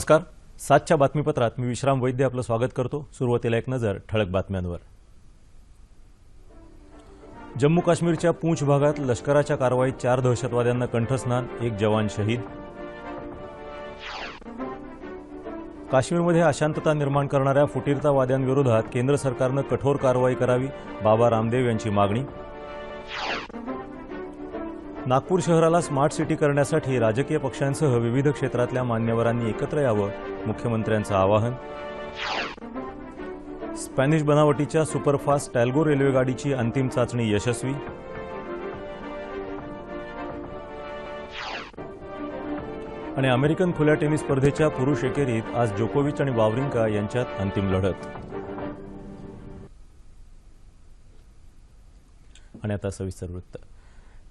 नमस्कार. सातच्या बातमीपत्रात मी विश्राम वैद्य आपलं स्वागत करतो. सुरुवातीला एक नजर ठळक बातम्यांवर. जम्मू काश्मीरच्या पूंछ भागात लष्कराच्या कारवाईत चार दहशतवाद्यांना कंठस्नान एक जवान शहीद. काश्मीरमध्ये अशांतता निर्माण करणाऱ्या फुटीरतावाद्यांविरोधात केंद्र सरकारनं कठोर कारवाई करावी बाबा रामदेव यांची मागणी. नागपूर शहराला स्मार्ट सिटी करण्यासाठी राजकीय पक्षांसह विविध क्षेत्रातल्या मान्यवरांनी एकत्र यावं मुख्यमंत्र्यांचं आवाहन. स्पॅनिश बनावटीच्या सुपरफास्ट टॅल्गो रेल्वेगाडीची अंतिम चाचणी यशस्वी. आणि अमेरिकन खुल्या टेनिस स्पर्धेच्या पुरुष एकेरीत आज जोकोविच आणि वावरिंका यांच्यात अंतिम लढत. आणि आता सविस्तर वृत्त.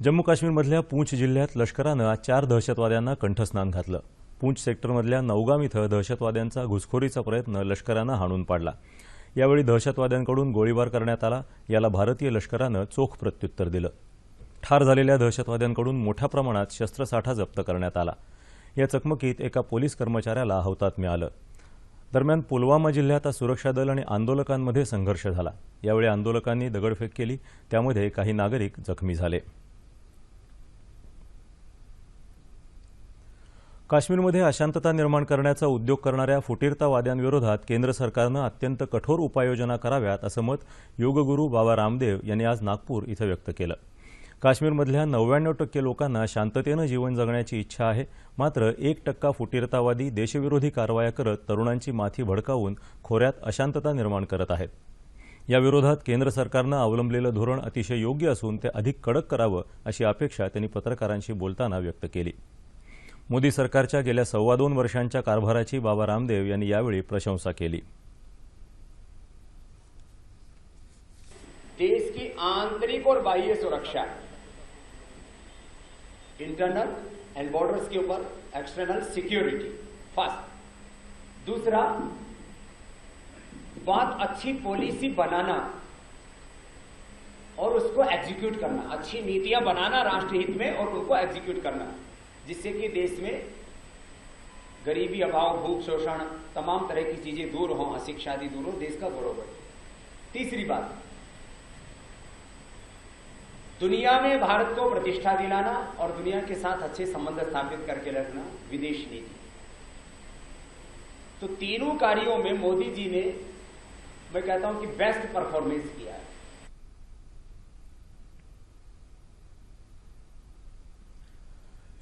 जम्मू काश्मीरमधल्या पूंछ जिल्ह्यात लष्करानं आज चार दहशतवाद्यांना कंठस्नान घातलं. पूंछ सेक्टरमधल्या नौगाम इथं दहशतवाद्यांचा घुसखोरीचा प्रयत्न लष्करानं हाणून पाडला. यावेळी दहशतवाद्यांकडून गोळीबार करण्यात आला. याला भारतीय लष्करानं चोख प्रत्युत्तर दिलं. ठार झालेल्या दहशतवाद्यांकडून मोठ्या प्रमाणात शस्त्रसाठा जप्त करण्यात आला. या चकमकीत एका पोलीस कर्मचाऱ्याला हौतात मिळालं. दरम्यान पुलवामा जिल्ह्यात आज सुरक्षा दल आणि आंदोलकांमध्ये संघर्ष झाला. यावेळी आंदोलकांनी दगडफेक केली. त्यामध्ये काही नागरिक जखमी झाले. काश्मीरमध्ये अशांतता निर्माण करण्याचा उद्योग करणाऱ्या फुटीरतावाद्यांविरोधात केंद्र सरकारनं अत्यंत कठोर उपाययोजना कराव्यात असं मत योगगुरू बाबा रामदेव यांनी आज नागपूर इथं व्यक्त केलं. काश्मीरमधल्या नव्याण्णव टक्के लोकांना शांततेनं जीवन जगण्याची इच्छा आहे. मात्र एक टक्का फुटीरतावादी देशविरोधी कारवाया करत तरुणांची माथी भडकावून खोऱ्यात अशांतता निर्माण करत आहेत. याविरोधात केंद्र सरकारनं अवलंबलेलं धोरण अतिशय योग्य असून ते अधिक कडक करावं अशी अपेक्षा त्यांनी पत्रकारांशी बोलताना व्यक्त केली. मोदी सरकारच्या गेल्या सव्वा दोन वर्षांच्या कारभाराची बाबा रामदेव प्रशंसा केली. देश की आंतरिक और बाह्य सुरक्षा। इंटरनल एंड बॉर्डर्स के ऊपर एक्सटर्नल सिक्योरिटी फ़र्स्ट दूसरा बहुत अच्छी पॉलिसी बनाना और उसको एग्जीक्यूट करना। अच्छी नीतियाँ बनाना राष्ट्र हित में और उनको एग्जीक्यूट करना। जिससे कि देश में गरीबी, अभाव, भूख, शोषण, तमाम तरह की चीज़ें दूर हों, अशिक्षा आदि दूर हो, देश का गौरव बढ़े तीसरी बात, दुनिया में भारत को प्रतिष्ठा दिलाना और दुनिया के साथ अच्छे संबंध स्थापित करके रखना विदेश नीति। तो तीनों कार्यों में मोदी जी ने, मैं कहता हूँ कि बेस्ट परफॉर्मेंस किया है।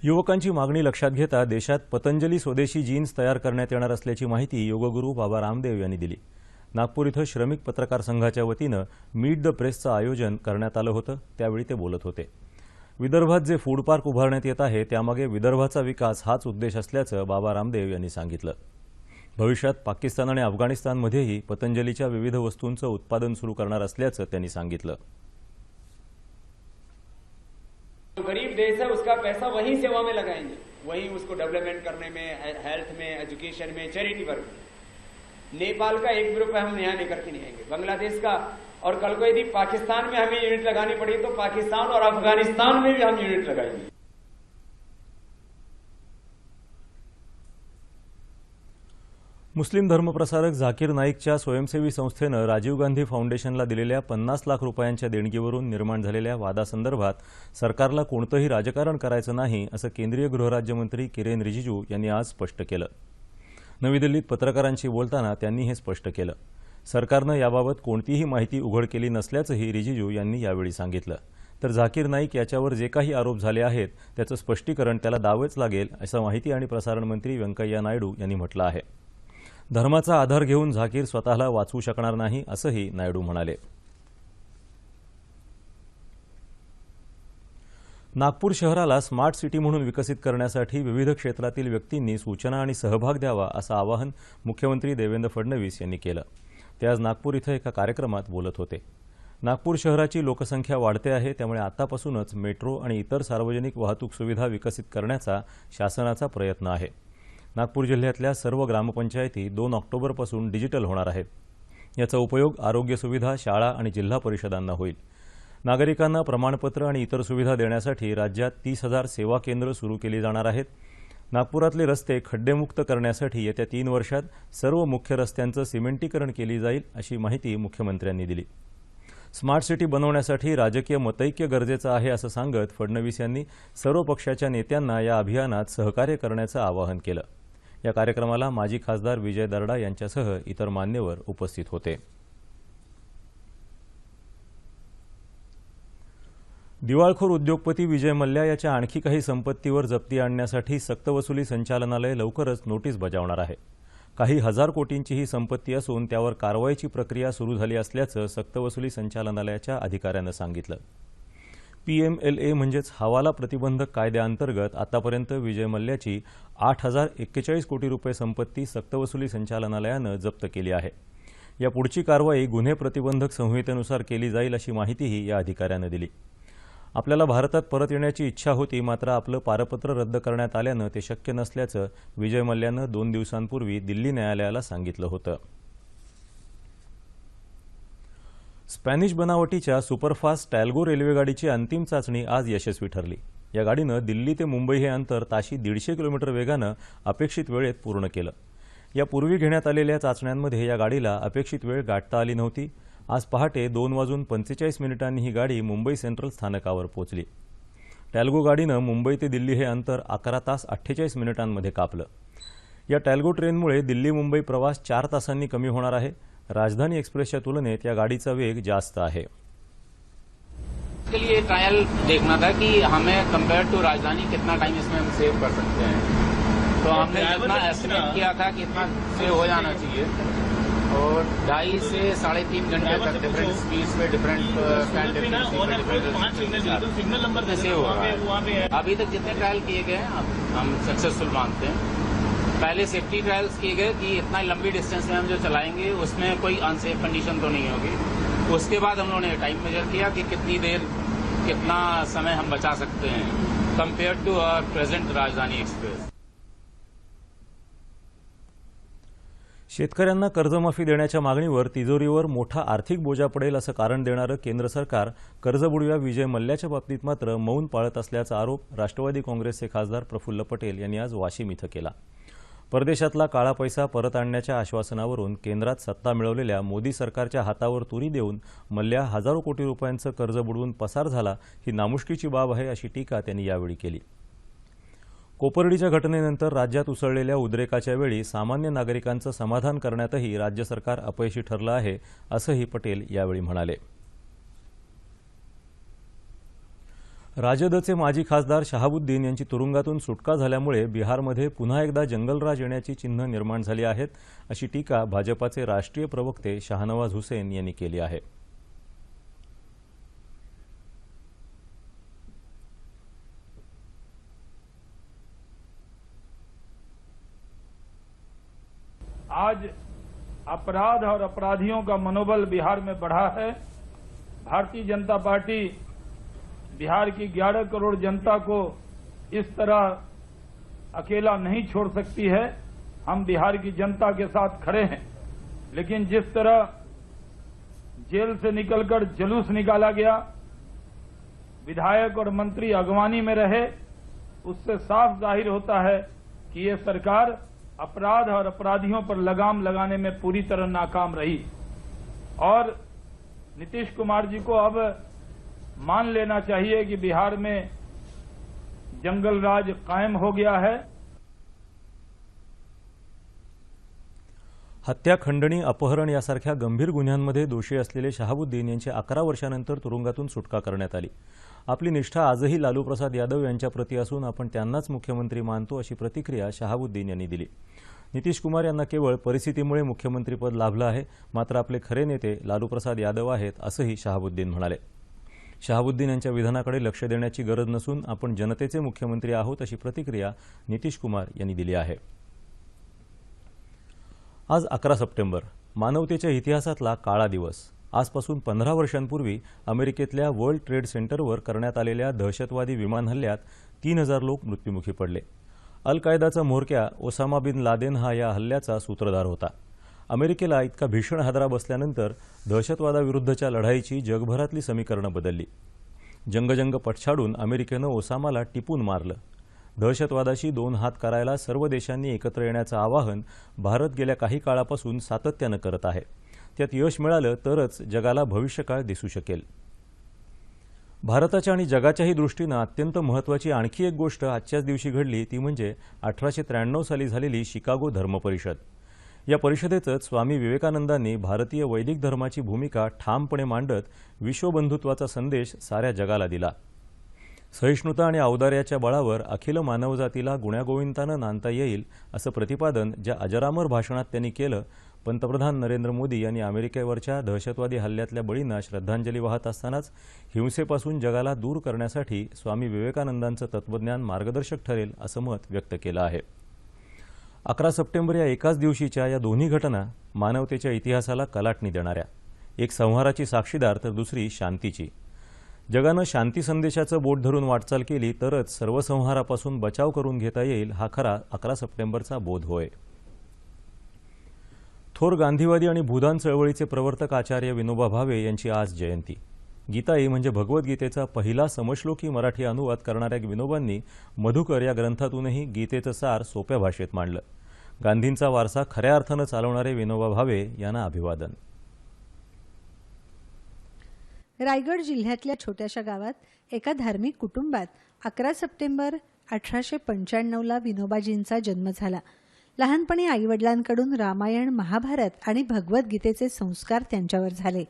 युवकांची मागणी लक्षात घेता देशात पतंजली स्वदेशी जीन्स तयार करण्यात येणार असल्याची माहिती योगगुरू बाबा रामदेव यांनी दिली. नागपूर इथं श्रमिक पत्रकार संघाच्या वतीनं मीट द प्रेसचं आयोजन करण्यात आलं होतं त्यावेळी ते बोलत होते. विदर्भात जे फूड पार्क उभारण्यात येत आहे त्यामागे विदर्भाचा विकास हाच उद्देश असल्याचं बाबा रामदेव यांनी सांगितलं. भविष्यात पाकिस्तान आणि अफगाणिस्तानमध्येही पतंजलीच्या विविध वस्तूंचं उत्पादन सुरू करणार असल्याचं त्यांनी सांगितलं. जो गरीब देश है, उसका पैसा वही सेवा में लगाएँगे। वही उसको डेवलपमेंट करने में हेल्थ में एजुकेशन में चैरिटी वर्क में। नेपाल का एक भी रुपए हम यहाँ लेकर के नहीं आएँगे। बांग्लादेश का, और कल को यदि पाकिस्तान में हमें यूनिट लगानी पड़ी तो पाकिस्तान और अफ़गानिस्तान में भी हम यूनिट लगाएँगे। मुस्लिम धर्मप्रसारक झाकीर नाईकच्या स्वयंसेवी संस्थेनं राजीव गांधी फाउंडेशनला दिलेल्या पन्नास लाख रुपयांच्या देणगीवरून निर्माण झालेल्या वादासंदर्भात सरकारला कोणतंही राजकारण करायचं नाही असं केंद्रीय गृहराज्यमंत्री किरेन रिजिजू यांनी आज स्पष्ट केलं. नवी दिल्लीत पत्रकारांशी बोलताना त्यांनी हे स्पष्ट केलं. सरकारनं याबाबत कोणतीही माहिती उघड केली नसल्याचंही रिजिजू यांनी यावेळी सांगितलं. तर झाकीर नाईक याच्यावर जे काही आरोप झाले आहेत त्याचं स्पष्टीकरण त्याला दावेच लागेल असं माहिती आणि प्रसारण मंत्री व्यंकय्या नायडू यांनी म्हटलं आहे. धर्माचा आधार घेऊन झाकीर स्वतःला वाचवू शकणार नाही असंही नायडू म्हणाले. नागपूर शहराला स्मार्ट सिटी म्हणून विकसित करण्यासाठी विविध क्षेत्रातील व्यक्तींनी सूचना आणि सहभाग द्यावा असं आवाहन मुख्यमंत्री देवेंद्र फडणवीस यांनी केलं. ते आज नागपूर इथं एका कार्यक्रमात बोलत होते. नागपूर शहराची लोकसंख्या वाढते आहे त्यामुळे आतापासूनच मेट्रो आणि इतर सार्वजनिक वाहतूक सुविधा विकसित करण्याचा शासनाचा प्रयत्न आहे. नागपूर जिल्ह्यातल्या सर्व ग्रामपंचायती दोन ऑक्टोबरपासून डिजिटल होणार आहेत. याचा उपयोग आरोग्य सुविधा शाळा आणि जिल्हा परिषदांना होईल. नागरिकांना प्रमाणपत्र आणि इतर सुविधा देण्यासाठी राज्यात तीस हजार सेवा केंद्र सुरू केली जाणार आहेत. नागपुरातले रस्ते खड्डेमुक्त करण्यासाठी येत्या तीन वर्षात सर्व मुख्य रस्त्यांचं सिमेंटीकरण केली जाईल अशी माहिती मुख्यमंत्र्यांनी दिली. स्मार्ट सिटी बनवण्यासाठी राजकीय मतैक्य गरजेचं आहे असं सांगत फडणवीस यांनी सर्व पक्षाच्या नेत्यांना या अभियानात सहकार्य करण्याचं आवाहन केलं. या कार्यक्रमाला माजी खासदार विजय दर्डा यांच्यासह इतर मान्यवर उपस्थित होते. दिवाळखोर उद्योगपती विजय मल्ल्या याच्या आणखी काही संपत्तीवर जप्ती आणण्यासाठी सक्तवसुली संचालनालय लवकरच नोटीस बजावणार आहे. काही हजार कोटींची ही संपत्ती असून त्यावर कारवाईची प्रक्रिया सुरू झाली असल्याचं सक्तवसुली संचालनालयाच्या अधिकाऱ्यानं सांगितलं. पी एम एल ए म्हणजेच हवाला प्रतिबंधक कायद्याअंतर्गत आतापर्यंत विजय मल्ल्याची आठ हजार एक्केचाळीस कोटी रुपये संपत्ती सक्तवसुली संचालनालयानं जप्त केली आहे. या पुढची कारवाई गुन्हे प्रतिबंधक संहितेनुसार केली जाईल अशी माहितीही या अधिकाऱ्यानं दिली. आपल्याला भारतात परत येण्याची इच्छा होती मात्र आपलं पारपत्र रद्द करण्यात आल्यानं ते शक्य नसल्याचं विजय मल्ल्यानं दोन दिवसांपूर्वी दिल्ली न्यायालयाला सांगितलं होतं. स्पॅनिश बनावटीच्या सुपरफास्ट टॅल्गो रेल्वेगाडीची अंतिम चाचणी आज यशस्वी ठरली. या गाडीनं दिल्ली ते मुंबई हे अंतर ताशी दीडशे किलोमीटर वेगानं अपेक्षित वेळेत पूर्ण केलं. यापूर्वी घेण्यात आलेल्या चाचण्यांमध्ये या गाडीला अपेक्षित वेळ गाठता आली नव्हती. आज पहाटे दोन वाजून पंचेचाळीस मिनिटांनी ही गाडी मुंबई सेंट्रल स्थानकावर पोहोचली टॅल्गो गाडीनं मुंबई ते दिल्ली हे अंतर अकरा तास अठ्ठेचाळीस मिनिटांमध्ये कापलं. या टॅल्गो ट्रेनमुळे दिल्ली मुंबई प्रवास चार तासांनी कमी होणार आहे. राजधानी एक्सप्रेसच्या तुलनेत या गाडीचा वेग जास्त आहे. इसके लिए ट्रायल देखना था कि हमें कंपेयर टू राजधानी कितना टाइम इसमें हम सेव कर सकते हैं। तो हमने जितना एस्टिमेट किया था कि इतना सेव हो जाना चाहिए। और ढाई से साढ़े तीन घंटे तक डिफरेंट स्पीड्स पे different stand different signal number save हो। रहा है। अभी तक जितने ट्रायल किए गए हैं हम सक्सेसफुल मानते हैं। पहले सेफ्टी ट्रायल्स किए गए कि इतना लंबी डिस्टेंस में हम जो चलाएंगे उसमें कोई अनसेफ कंडीशन तो नहीं होगी। उसके बाद हम लोगों ने टाइम मेजर किया कि कितनी देर कितना समय हम बचा सकते हैं compare to our present Rajdhani Express शेतकऱ्यांना कर्जमाफी देण्याच्या मागणीवर तिजोरीवर मोठा आर्थिक बोजा पडेल असं कारण देणारं केंद्र सरकार कर्जबुडव्या विजय मल्ल्याच्या बाबतीत मात्र मौन पाळत असल्याचा आरोप राष्ट्रवादी काँग्रेसचे खासदार प्रफुल्ल पटेल यांनी आज वाशिम इथं केला. परदेशातला काळा पैसा परत आणण्याच्या आश्वासनावरून केंद्रात सत्ता मिळवलेल्या मोदी सरकारच्या हातावर तुरी देऊन मल्ल्या हजारो कोटी रुपयांचं कर्ज बुडवून पसार झाला ही नामुष्कीची बाब आहे अशी टीका त्यांनी यावेळी केली. कोपर्डीच्या घटनेनंतर राज्यात उसळलेल्या उद्रेकाच्या वेळी सामान्य नागरिकांचं समाधान करण्यातही राज्य सरकार अपयशी ठरलं आहे असंही पटेल यावेळी म्हणाले. राजदचे माजी खासदार शहाबुद्दीन यांची तुरुंगातून सुटका झाल्यामुळे बिहारमध्ये पुन्हा एकदा जंगलराज येण्याची चिन्ह निर्माण झाली आहेत अशी टीका भाजपाचे राष्ट्रीय प्रवक्ते शाहनवाज हुसेन यांनी केली आहे. आज अपराध और अपराधियों का मनोबल बिहार में बढ़ा है। भारतीय जनता पार्टी बिहार की 11 करोड़ जनता को इस तरह अकेला नहीं छोड़ सकती है। हम बिहार की जनता के साथ खड़े हैं। लेकिन जिस तरह जेल से निकलकर जुलूस निकाला गया, विधायक और मंत्री अगवानी में रहे, उससे साफ़ ज़ाहिर होता है कि ये सरकार अपराध और अपराधियों पर लगाम लगाने में पूरी तरह नाकाम रही। और नीतीश कुमार जी को अब मान लेना चाहिए कि बिहार में जंगल राज कायम हो गया है। हत्या खंडणी अपहरण यासारख्या गंभीर गुन्ह्यांमध्ये दोषी असलेले शहाबुद्दीन यांची अकरा वर्षानंतर तुरुंगातून सुटका करण्यात आली. आपली निष्ठा आजही लालू प्रसाद यादव यांच्याप्रती असून आपण त्यांनाच मुख्यमंत्री मानतो अशी प्रतिक्रिया शहाबुद्दीन यांनी दिली. नितीश कुमार यांना केवळ परिस्थितीमुळे मुख्यमंत्रीपद लाभलं आहे मात्र आपले खरे नेते लालू प्रसाद यादव आहेत असंही शहाबुद्दीन म्हणाले. शहाबुद्दीन यांच्या विधानाकडे लक्ष देण्याची गरज नसून आपण जनतेचे मुख्यमंत्री आहोत अशी प्रतिक्रिया नितीश कुमार यांनी दिली आहे. आज अकरा सप्टेंबर मानवतेच्या इतिहासातला काळा दिवस. आजपासून पंधरा वर्षांपूर्वी अमेरिकेतल्या वर्ल्ड ट्रेड सेंटरवर करण्यात आलेल्या दहशतवादी विमान हल्ल्यात तीन हजार लोक मृत्युमुखी पडले. अल कायदाचा म्होरक्या ओसामा बिन लादेन हा या हल्ल्याचा सूत्रधार होता. अमेरिकेला इतका भीषण हादरा बसल्यानंतर दहशतवादाविरुद्धच्या लढाईची जगभरातली समीकरणं बदलली. जंगजंग पछाडून अमेरिकेनं ओसामाला टिपून मारलं. दहशतवादाशी दोन हात करायला सर्व देशांनी एकत्र येण्याचं आवाहन भारत गेल्या काही काळापासून सातत्यानं करत आहे. त्यात यश मिळालं तरच जगाला भविष्यकाळ दिसू शकेल. भारताच्या आणि जगाच्याही दृष्टीनं अत्यंत महत्त्वाची आणखी एक गोष्ट आजच्याच दिवशी घडली ती म्हणजे अठराशे त्र्याण्णव साली झालेली शिकागो धर्मपरिषद. या परिषदेतच स्वामी विवेकानंदांनी भारतीय वैदिक धर्माची भूमिका ठामपणे मांडत विश्वबंधुत्वाचा संदेश साऱ्या जगाला दिला. सहिष्णुता आणि औदार्याच्या बळावर अखिल मानवजातीला गुण्यागोविंदानं नांदता येईल असं प्रतिपादन ज्या अजरामर भाषणात त्यांनी केलं पंतप्रधान नरेंद्र मोदी यांनी अमेरिकेवरच्या दहशतवादी हल्ल्यातल्या बळींना श्रद्धांजली वाहत असतानाच हिंसेपासून जगाला दूर करण्यासाठी स्वामी विवेकानंदांचं तत्वज्ञान मार्गदर्शक ठरेल असं मत व्यक्त केलं आहे. अकरा सप्टेंबर या एकाच दिवशीच्या या दोन्ही घटना मानवतेच्या इतिहासाला कलाटणी देणाऱ्या. एक संहाराची साक्षीदार तर दुसरी शांतीची. जगानं शांती संदेशाचं बोट धरून वाटचाल केली तरच सर्व संहारापासून बचाव करून घेता येईल हा खरा अकरा सप्टेंबरचा बोध होय. थोर गांधीवादी आणि भूदान चळवळीचे प्रवर्तक आचार्य विनोबा भावे यांची आज जयंती. गीताई म्हणजे भगवद्गीतेचा पहिला समश्लोकी मराठी अनुवाद करणाऱ्या विनोबांनी मधुकर या ग्रंथातूनही गीतेचं सार सोप्या भाषेत मांडलं. गांधींचा वारसा खऱ्या अर्थानं चालवणारे विनोबा भावे यांना अभिवादन. रायगड जिल्ह्यातल्या छोट्याशा गावात एका धार्मिक कुटुंबात अकरा सप्टेंबर अठराशे पंच्याण्णवला विनोबाजींचा जन्म झाला. लहानपणी आईवडिलांकडून रामायण महाभारत आणि भगवद्गीतेचे संस्कार त्यांच्यावर झाले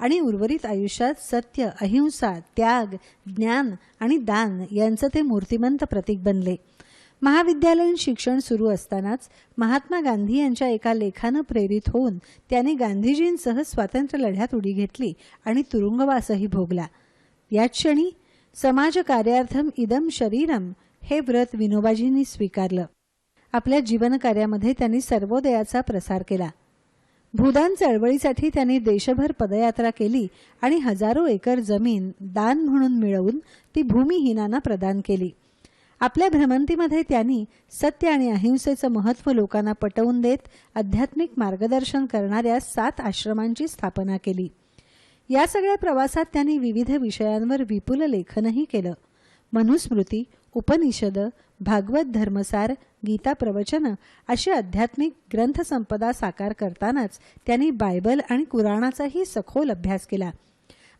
आणि उर्वरित आयुष्यात सत्य अहिंसा त्याग ज्ञान आणि दान यांचं ते मूर्तिमंत प्रतीक बनले. महाविद्यालयीन शिक्षण सुरू असतानाच महात्मा गांधी यांच्या एका लेखानं प्रेरित होऊन त्यांनी गांधीजींसह स्वातंत्र्य लढ्यात उडी घेतली आणि तुरुंगवासही भोगला. याच क्षणी समाज कार्यार्थम इदम शरीरम हे व्रत विनोबाजींनी स्वीकारलं. आपल्या जीवनकार्यामध्ये त्यांनी सर्वोदयाचा प्रसार केला. भूदान चळवळीसाठी त्यांनी देशभर पदयात्रा केली आणि हजारो एकर जमीन दान म्हणून मिळवून ती भूमिहीनांना प्रदान केली. आपल्या भ्रमंतीमध्ये त्यांनी सत्य आणि अहिंसेचं महत्त्व लोकांना पटवून देत आध्यात्मिक मार्गदर्शन करणाऱ्या सात आश्रमांची स्थापना केली. या सगळ्या प्रवासात त्यांनी विविध विषयांवर विपुल लेखनही केलं. मनुस्मृती उपनिषद भागवत धर्मसार गीता प्रवचन अशी आध्यात्मिक ग्रंथसंपदा साकार करतानाच त्यांनी बायबल आणि कुराणाचाही सखोल अभ्यास केला.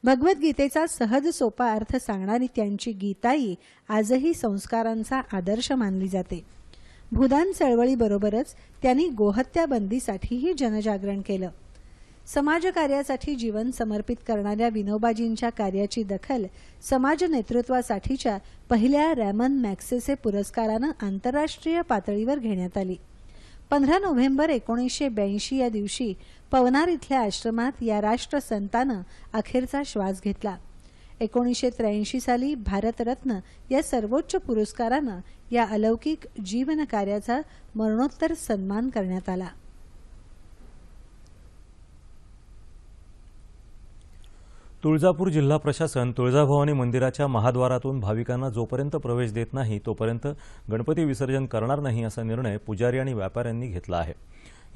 भगवद्गीतेचा सहज सोपा अर्थ सांगणारी त्यांची गीताई आजही संस्कारांचा आदर्श मानली जाते. भूदान चळवळीबरोबरच त्यांनी गोहत्या बंदीसाठीही जनजागरण केलं. समाजकार्यासाठी जीवन समर्पित करणाऱ्या विनोबाजींच्या कार्याची दखल समाज नेतृत्वासाठीच्या पहिल्या रॅमन मॅक्सेसे पुरस्कारानं आंतरराष्ट्रीय पातळीवर घेण्यात आली. पंधरा नोव्हेंबर एकोणीसशे ब्याऐंशी या दिवशी पवनार इथल्या आश्रमात या राष्ट्रसंतानं अखेरचा श्वास घेतला. एकोणीसशे त्र्याऐंशी साली भारतरत्न या सर्वोच्च पुरस्कारानं या अलौकिक जीवनकार्याचा मरणोत्तर सन्मान करण्यात आला. तुळजापूर जिल्हा प्रशासन तुळजाभवानी मंदिराच्या महाद्वारातून भाविकांना जोपर्यंत प्रवेश देत नाही तोपर्यंत गणपती विसर्जन करणार नाही असा निर्णय पुजारी आणि व्यापाऱ्यांनी घेतला आहे.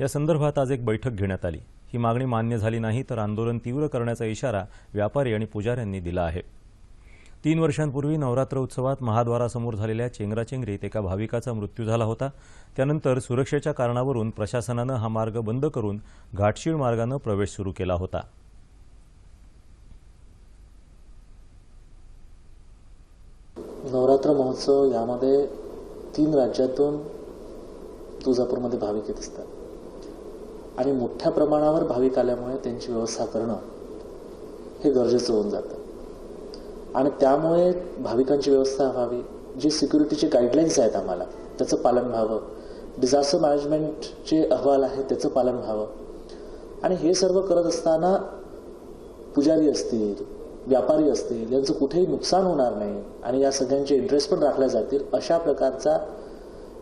या संदर्भात आज एक बैठक घेण्यात आली. ही मागणी मान्य झाली नाही तर आंदोलन तीव्र करण्याचा इशारा व्यापारी आणि पुजाऱ्यांनी दिला आहे. तीन वर्षांपूर्वी नवरात्र उत्सवात महाद्वारासमोर झालेल्या चेंगराचेंगरीत एका भाविकाचा मृत्यू झाला होता. त्यानंतर सुरक्षेच्या कारणावरून प्रशासनानं हा मार्ग बंद करून घाटशीळ मार्गानं प्रवेश सुरू केला होता. नवरात्र महोत्सव यामध्ये तीन राज्यातून तुळजापूरमध्ये भाविक येत असतात. आणि मोठ्या प्रमाणावर भाविक आल्यामुळे त्यांची व्यवस्था करणं हे गरजेचं होऊन जातं. आणि त्यामुळे भाविकांची व्यवस्था व्हावी जे सिक्युरिटीचे गाईडलाईन्स आहेत आम्हाला त्याचं पालन व्हावं डिझास्टर मॅनेजमेंटचे अहवाल आहे त्याचं पालन व्हावं. आणि हे सर्व करत असताना पुजारी असतील व्यापारी असतील यांचं कुठेही नुकसान होणार नाही आणि या सगळ्यांचे इंटरेस्ट पण राखल्या जातील अशा प्रकारचा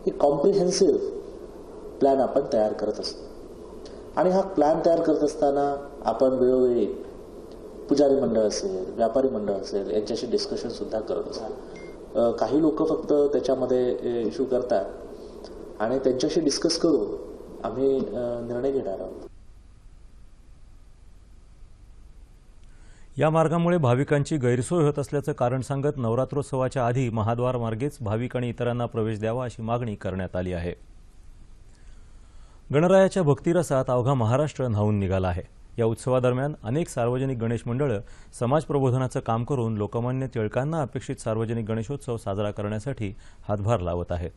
एक कॉम्प्रिहेन्सिव्ह प्लॅन आपण तयार करत असतो. आणि हा प्लॅन तयार करत असताना आपण वेळोवेळी पुजारी मंडळ असेल व्यापारी मंडळ असेल यांच्याशी डिस्कशन सुद्धा करत असतो काही लोक फक्त त्याच्यामध्ये इश्यू करतात आणि त्यांच्याशी डिस्कस करून आम्ही निर्णय घेणार आहोत. या मार्गामुळे भाविकांची गैरसोय होत असल्याचं कारण सांगत नवरात्रोत्सवाच्या आधी महाद्वार मार्गेच भाविक आणि इतरांना प्रवेश द्यावा अशी मागणी करण्यात आली आहे. गणरायाच्या भक्तिरसात अवघा महाराष्ट्र न्हावून निघाला आहे. या उत्सवादरम्यान अनेक सार्वजनिक गणेश मंडळं समाज प्रबोधनाचं काम करून लोकमान्य टिळकांना अपेक्षित सार्वजनिक गणेशोत्सव साजरा करण्यासाठी हातभार लावत आहेत.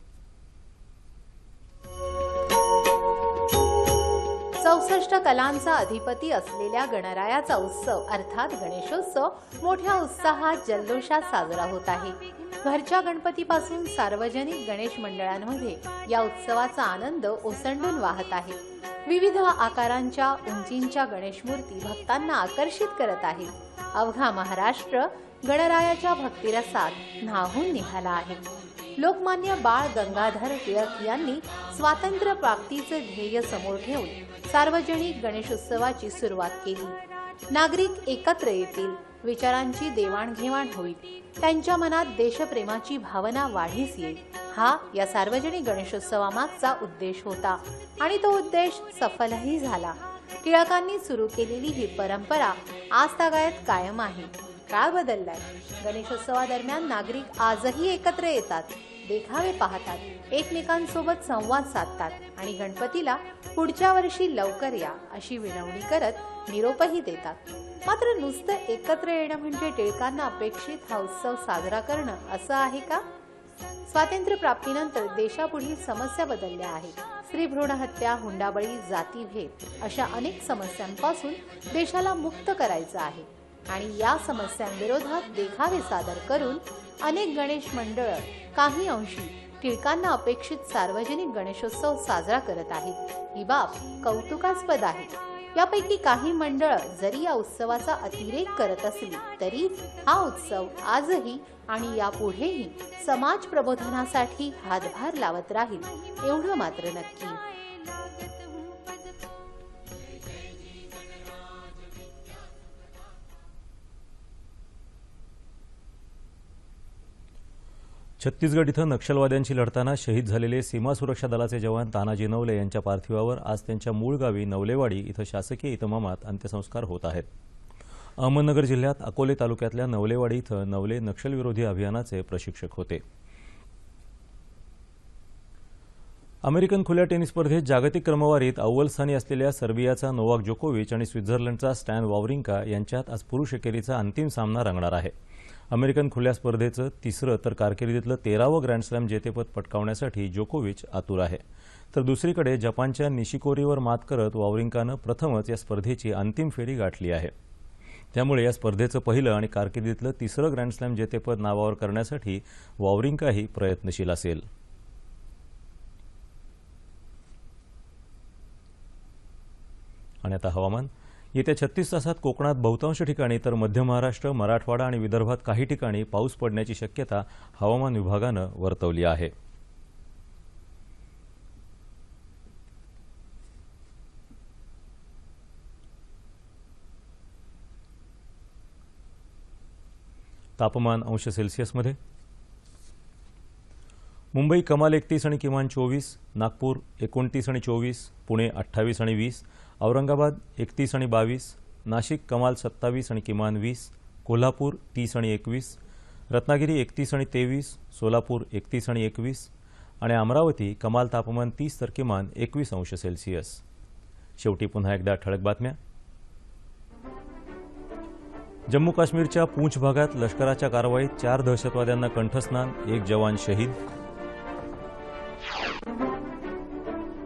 चौसष्ट कलांचा अधिपती असलेल्या गणरायाचा उत्सव अर्थात गणेशोत्सव मोठ्या उत्साहात जल्लोषात साजरा होत आहे. घरच्या गणपतीपासून सार्वजनिक गणेश मंडळांमध्ये या उत्सवाचा आनंद ओसंडून वाहत आहे. विविध आकारांच्या उंचींच्या गणेश मूर्ती भक्तांना आकर्षित करत आहेत अवघा महाराष्ट्र गणरायाच्या भक्तिरसात न्हावून निघाला आहे. लोकमान्य बाळ गंगाधर टिळक यांनी स्वातंत्र्य प्राप्तीचे ध्येय समोर ठेवून सार्वजनिक गणेशोत्सवाची सुरुवात केली. नागरिक एकत्र येतील विचारांची देवाणघेवाण होईल. त्यांच्या मनात देशप्रेमाची भावना वाढीस येईल. हा या सार्वजनिक गणेशोत्सवामागचा उद्देश होता. आणि तो उद्देश सफलही झाला. टिळकांनी सुरू केलेली ही परंपरा आज तागायत कायम आहे. काळ बदललाय. गणेशोत्सवादरम्यान नागरिक आजही एकत्र येतात. देखावे पाहतात. एकमेकांसोबत संवाद साधतात. आणि गणपतीला पुढच्या वर्षी लवकर या अशी विनवणी करत निरोपही देतात. मात्र नुसतं एकत्र येणं म्हणजे टिळकांना अपेक्षित हा उत्सव साजरा करणं असं आहे का? स्वातंत्र्य प्राप्तीनंतर देशापुढील समस्या बदलल्या आहेत. स्त्री भ्रूण हत्या हुंडाबळी जातीभेद अशा अनेक समस्यांपासून देशाला मुक्त करायचं आहे. आणि या समस्यांविरोधात देखावे सादर करून अनेक गणेश मंडळ काही अंशी टिळकांना अपेक्षित सार्वजनिक गणेशोत्सव साजरा करत आहेत. ही बाब कौतुकास्पद आहे. यापैकी काही मंडळ जरी या उत्सवाचा अतिरेक करत असली तरी हा उत्सव आजही आणि यापुढेही समाज प्रबोधनासाठी हातभार लावत राहील एवढं मात्र नक्की. छत्तीसगड इथं नक्षलवाद्यांशी लढताना शहीद झालेले सीमा सुरक्षा दलाचे जवान तानाजी नवले यांच्या पार्थिवावर आज त्यांच्या मूळ गावी नवलेवाडी इथं शासकीय इतमामात अंत्यसंस्कार होत आहेत. अहमदनगर जिल्ह्यात अकोले तालुक्यातल्या नवलेवाडी इथं नवले नक्षलविरोधी अभियानाचे प्रशिक्षक होते. अमेरिकन खुल्या टेनिस स्पर्धेत जागतिक क्रमवारीत अव्वल स्थानी असलेल्या सर्बियाचा नोवाक जोकोविच आणि स्वित्झर्लंडचा स्टॅन वावरिंका यांच्यात आज पुरुष एकेरीचा अंतिम सामना रंगणार आहे. अमेरिकन खुल्या स्पर्धेचं तिसरं तर कारकिर्दीतलं तेरावं ग्रँडस्लॅम जेतेपद पटकावण्यासाठी जोकोविच आतुर आहे. तर दुसरीकडे जपानच्या निशिकोरीवर मात करत वावरिंकानं प्रथमच या स्पर्धेची अंतिम फेरी गाठली आहे. त्यामुळे या स्पर्धेचं पहिलं आणि कारकिर्दीतलं तिसरं ग्रँडस्लॅम जेतेपद नावावर करण्यासाठी वावरिंकाही प्रयत्नशील असेल. आणि आता हवामान. येत्या छत्तीस तासात कोकणात बहुतांश ठिकाणी तर मध्य महाराष्ट्र मराठवाडा आणि विदर्भात काही ठिकाणी पाऊस पडण्याची शक्यता हवामान विभागानं वर्तवली आहे. तापमान अंश सेल्सिअसमध्ये मुंबई कमाल एकतीस आणि किमान चोवीस नागपूर एकोणतीस आणि चोवीस पुणे अठ्ठावीस आणि वीस औरंगाबाद एकतीस आणि बावीस नाशिक कमाल सत्तावीस आणि किमान वीस कोल्हापूर तीस आणि एकवीस रत्नागिरी एकतीस आणि तेवीस सोलापूर एकतीस आणि एकवीस आणि अमरावती कमाल तापमान तीस तर किमान एकवीस अंश सेल्सिअस. शेवटी पुन्हा एकदा ठळक बातम्या. जम्मू काश्मीरच्या पूंछ भागात लष्कराच्या कारवाईत चार दहशतवाद्यांना कंठस्नान एक जवान शहीद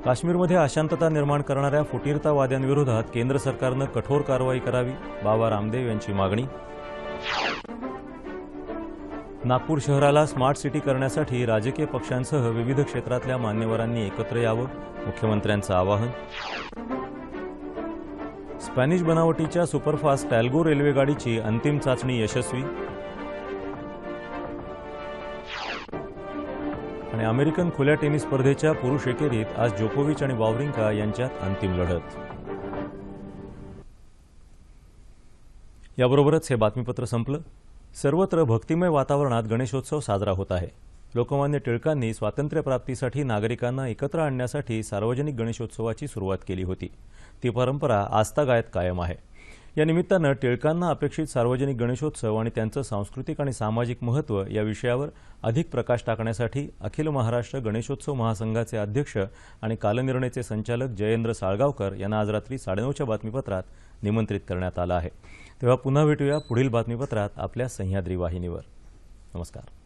काश्मीरमध्ये अशांतता निर्माण करणाऱ्या फुटीरतावाद्यांविरोधात केंद्र सरकारनं कठोर कारवाई करावी बाबा रामदेव यांची मागणी. नागपूर शहराला स्मार्ट सिटी करण्यासाठी राजकीय पक्षांसह विविध क्षेत्रातल्या मान्यवरांनी एकत्र यावं मुख्यमंत्र्यांचं आवाहन. स्पॅनिश बनावटीच्या सुपरफास्ट टॅल्गो रेल्वेगाडीची अंतिम चाचणी यशस्वी आणि अमेरिकन खुल्या टेनिस स्पर्धेच्या पुरुष एकेरीत आज जोकोविच आणि वावरिंका यांच्यात अंतिम लढत. याबरोबरच हे बातमीपत्र संपलं. सर्वत्र भक्तिमय वातावरणात गणेशोत्सव साजरा होत आहे. लोकमान्य टिळकांनी स्वातंत्र्यप्राप्तीसाठी नागरिकांना एकत्र आणण्यासाठी सार्वजनिक गणेशोत्सवाची सुरुवात केली होती. ती परंपरा आजतागायत कायम आहे. या निमित्तानं टिळकांना अपेक्षित सार्वजनिक गणेशोत्सव आणि त्यांचं सांस्कृतिक आणि सामाजिक महत्त्व या विषयावर अधिक प्रकाश टाकण्यासाठी अखिल महाराष्ट्र गणेशोत्सव महासंघाचे अध्यक्ष आणि कालनिर्णयचे संचालक जयेंद्र साळगावकर यांना आज रात्री साडेनऊच्या बातमीपत्रात निमंत्रित करण्यात आलं आहे. तेव्हा पुन्हा भेटूया पुढील बातमीपत्रात आपल्या सह्याद्री वाहिनीवर. नमस्कार.